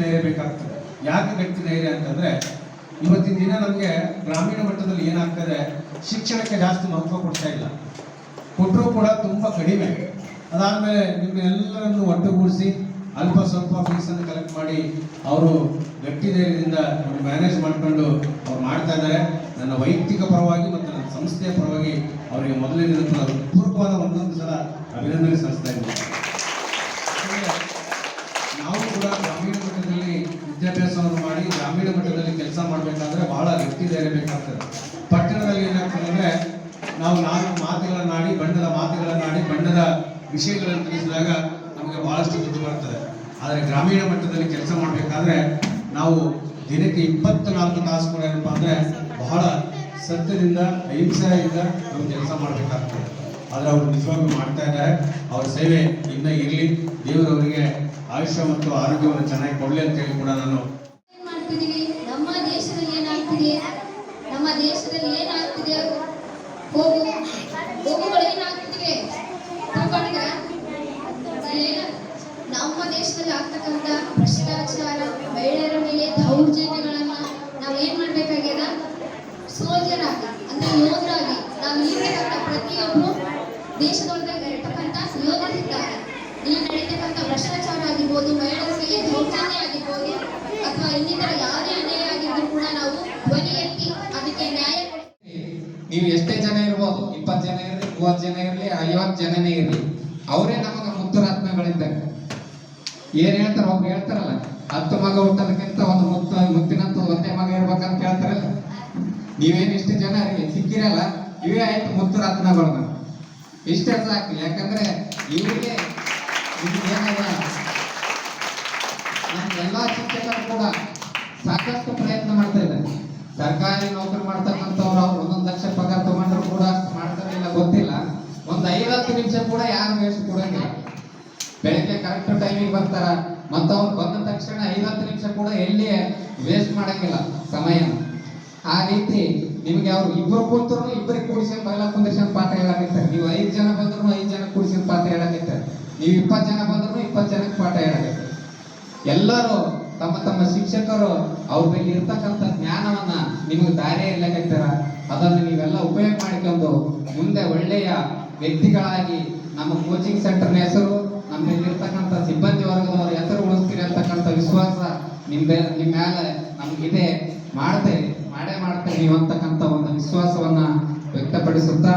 ಧೈರ್ಯ ಬೇಕಾಗ್ತದೆ. ಯಾಕೆ ವ್ಯಕ್ತಿ ಧೈರ್ಯ ಅಂತಂದ್ರೆ, ಇವತ್ತಿನ ದಿನ ನಮಗೆ ಗ್ರಾಮೀಣ ಮಟ್ಟದಲ್ಲಿ ಏನಾಗ್ತದೆ, ಶಿಕ್ಷಣಕ್ಕೆ ಜಾಸ್ತಿ ಮಹತ್ವ ಕೊಡ್ತಾ ಇಲ್ಲ. ಕೊಟ್ಟರು ಕೂಡ ತುಂಬ ಕಡಿಮೆ. ಅದಾದಮೇಲೆ ನಿಮ್ಮೆಲ್ಲರನ್ನು ಒಟ್ಟುಗೂಡಿಸಿ ಅಲ್ಪ ಸ್ವಲ್ಪ ಫೀಸನ್ನು ಕಲೆಕ್ಟ್ ಮಾಡಿ ಅವರು ಗಟ್ಟಿ ಧೈರ್ಯದಿಂದ ಮ್ಯಾನೇಜ್ ಮಾಡಿಕೊಂಡು ಅವ್ರು ಮಾಡ್ತಾ ಇದ್ದಾರೆ. ನನ್ನ ವೈಯಕ್ತಿಕ ಪರವಾಗಿ ಮತ್ತು ನನ್ನ ಸಂಸ್ಥೆಯ ಪರವಾಗಿ ಅವರಿಗೆ ಮೊದಲಿನ ಪೂರ್ವವಾದ ಒಂದೊಂದು ಸಲ ಅಭಿನಂದನೆ ಸಲ್ಲಿಸ್ತಾ ಇದ್ದೀನಿ ನಾವು ಕೂಡ ಗ್ರಾಮೀಣ ಮಟ್ಟದಲ್ಲಿ ವಿದ್ಯಾಭ್ಯಾಸವನ್ನು ಮಾಡಿ ಗ್ರಾಮೀಣ ಮಟ್ಟದಲ್ಲಿ ಕೆಲಸ ಮಾಡಬೇಕಾದ್ರೆ ಬಹಳ ಗಟ್ಟಿ ಧೈರ್ಯ ಬೇಕಾಗ್ತದೆ ಪಟ್ಟಣದಲ್ಲಿ ಏನಾಗ್ತದೆ ನಾವು ನಾಲ್ಕು ಮಾತುಗಳನ್ನಾಡಿ ಬಣ್ಣದ ಮಾತುಗಳನ್ನಾಡಿ ಬಣ್ಣದ ವಿಷಯಗಳನ್ನು ತಿಳಿಸಿದಾಗ ನಮಗೆ ಬಹಳಷ್ಟು ಬುದ್ಧಿ ಬರ್ತದೆ. ಆದರೆ ಗ್ರಾಮೀಣ ಮಟ್ಟದಲ್ಲಿ ಕೆಲಸ ಮಾಡಬೇಕಾದ್ರೆ ನಾವು ದಿನಕ್ಕೆ ಇಪ್ಪತ್ನಾಲ್ಕು ತಾಸುಗಳು ಏನಪ್ಪ ಅಂದ್ರೆ ಬಹಳ ಸತ್ಯದಿಂದ, ಅಹಿಂಸೆಯಿಂದ ನಾವು ಕೆಲಸ ಮಾಡಬೇಕಾಗ್ತದೆ. ಆದರೆ ಅವರು ನಿಜವಾಗ್ಲೂ ಮಾಡ್ತಾ ಇದ್ದಾರೆ. ಅವರ ಸೇವೆ ಇನ್ನ ಇರಲಿ. ದೇವರವರಿಗೆ ಆಯುಷ್ಯ ಮತ್ತು ಆರೋಗ್ಯವನ್ನು ಚೆನ್ನಾಗಿ ಕೊಡಲಿ ಅಂತ ಹೇಳಿ ಕೂಡ ನಾನು ಏನ್ ಮಾಡ್ತಿದೀವಿ ನಮ್ಮ ದೇಶದಲ್ಲಿ ಏನಾಗ್ತಿದೆ ನಮ್ಮ ದೇಶದಲ್ಲಿ ಏನಾಗ್ತಿದೆ ಹೋಗು, ಹೋಗುಗಳು ತಿಳ್ಕೊಂಡಿದ್ರ ನಮ್ಮ ದೇಶದಲ್ಲಿ ಆಗ್ತಕ್ಕಂಥ ಭ್ರಷ್ಟಾಚಾರ, ಮಹಿಳೆಯರ ಮೇಲೆ ದೌರ್ಜನ್ಯಗಳನ್ನ ನಾವು ಏನ್ ಮಾಡ್ಬೇಕಾಗ್ಯದ? ಸೋಲ್ಜರ್ ಆಗಿ ಅಂದ್ರೆ ಯೋಧರಾಗಿ ನಾವು ಇರ್ತಕ್ಕಂಥ ಪ್ರತಿಯೊಬ್ಬರು ದೇಶದೊಳಗೆ ಇರ್ತಕ್ಕಂಥ ಯೋಧರಿದ್ದಾರೆ. ಇಲ್ಲಿ ನಡೀತಕ್ಕಂಥ ಭ್ರಷ್ಟಾಚಾರ ಆಗಿರ್ಬೋದು, ಮಹಿಳೆಯರ ಮೇಲೆ ದೌರ್ಜನ್ಯ ಆಗಿರ್ಬೋದು, ಅಥವಾ ಇನ್ನಿತರ ಯಾವುದೇ ನೀವು ಎಷ್ಟೇ ಜನ ಇರ್ಬೋದು, ಇಪ್ಪತ್ತು ಜನ ಇರಲಿ, ಮೂವತ್ತು ಜನ ಇರಲಿ, ಐವತ್ತು ಜನನೇ ಇರಲಿ, ಅವರೇ ನಮಗ ಮುತ್ತುರತ್ನಗಳಿದ್ದಾಗ ಏನ್ ಹೇಳ್ತಾರ? ಒಬ್ರು ಹೇಳ್ತಾರಲ್ಲ, ಹತ್ತು ಮಗ ಹುಟ್ಟೋದಕ್ಕಿಂತ ಒಂದು ಮುತ್ತ, ಮುತ್ತಿನಂತ ಒಂದೇ ಮಗ ಇರ್ಬೇಕಂತ ಹೇಳ್ತಾರಲ್ಲ. ನೀವೇನು ಇಷ್ಟು ಜನ ಸಿಕ್ಕಿರಲ್ಲ, ಇವೇ ಆಯ್ತು ಮುತ್ತುರತ್ನಗಳು ನಮ್ಗೆ. ಇಷ್ಟೇ ಸಾಕು, ಯಾಕಂದ್ರೆ ಇವರಿಗೆ ಎಲ್ಲಾ ಶಿಕ್ಷಕರು ಕೂಡ ಸಾಕಷ್ಟು ಪ್ರಯತ್ನ ಮಾಡ್ತಾ ಇದ್ದಾರೆ. ಸರ್ಕಾರಿ ನೌಕರಿ ಮಾಡ್ತಕ್ಕಂಥವ್ರು ಅವ್ರು ಒಂದೊಂದು ಲಕ್ಷ ಪಗಾರ ತಗೊಂಡ್ರು ಕೂಡ ಮಾಡ್ತಾರೆ ಇಲ್ಲ ಗೊತ್ತಿಲ್ಲ ಒಂದ್ ಐವತ್ತು ನಿಮಿಷ ಕೂಡ ಯಾರು ವೇಸ್ಟ್ ಕೊಡಂಗಿಲ್ಲ ಬೆಳಗ್ಗೆ ಕರೆಕ್ಟ್ ಟೈಮಿಗೆ ಬರ್ತಾರ ಮತ್ತು ಅವ್ರು ಬಂದ ತಕ್ಷಣ ಐವತ್ತು ನಿಮಿಷ ಕೂಡ ಎಲ್ಲಿ ವೇಸ್ಟ್ ಮಾಡಂಗಿಲ್ಲ ಸಮಯ. ಆ ರೀತಿ ನಿಮ್ಗೆ ಅವ್ರು ಇಬ್ರು ಕೂತರು ಇಬ್ಬರಿಗೆ ಕೂಡಿಸ್ಕೊಂಡು ಬಗಲ ಕುಂದಿರ್ಸ್ಕೊಂಡು ಪಾಠ ಹೇಳಾಕತ್ತಾರೆ ನೀವು ಐದು ಜನ ಬಂದ್ರು ಐದು ಜನ ಕೂಡಿಸ್ಕೊಂಡು ಪಾಠ ಹೇಳಾಕತ್ತಾರೆ ನೀವು ಇಪ್ಪತ್ತು ಜನ ಬಂದ್ರು ಇಪ್ಪತ್ತು ಜನಕ್ಕೆ ಪಾಠ ಹೇಳಾಕತ್ತಾರೆ ಎಲ್ಲರೂ ತಮ್ಮ ತಮ್ಮ ಶಿಕ್ಷಕರು ಅವ್ರ ಮೇಲೆ ಇರ್ತಕ್ಕಂಥ ಜ್ಞಾನವನ್ನ ನಿಮಗೆ ದಾರಿ ಇರ್ಲಕತ್ತಾರ ಅದನ್ನು ನೀವೆಲ್ಲ ಉಪಯೋಗ ಮಾಡಿಕೊಂಡು ಮುಂದೆ ಒಳ್ಳೆಯ ವ್ಯಕ್ತಿಗಳಾಗಿ ನಮ್ಮ ಕೋಚಿಂಗ್ ಸೆಂಟರ್ನ ಹೆಸರು ನಮ್ಮಲ್ಲಿ ಇರ್ತಕ್ಕಂಥ ಸಿಬ್ಬಂದಿ ವರ್ಗದವರ ಹೆಸರು ಉಳಿಸ್ತೀರಿ ಅಂತಕ್ಕಂಥ ವಿಶ್ವಾಸ ನಿಮ್ಮ ನಿಮ್ಮ ಮೇಲೆ ನಮ್ಗಿದೆ ಮಾಡ್ತೇವೆ ಮಾಡೇ ಮಾಡ್ತೇವೆ ನೀವು ಅಂತಕ್ಕಂಥ ಒಂದು ವಿಶ್ವಾಸವನ್ನ ವ್ಯಕ್ತಪಡಿಸುತ್ತಾ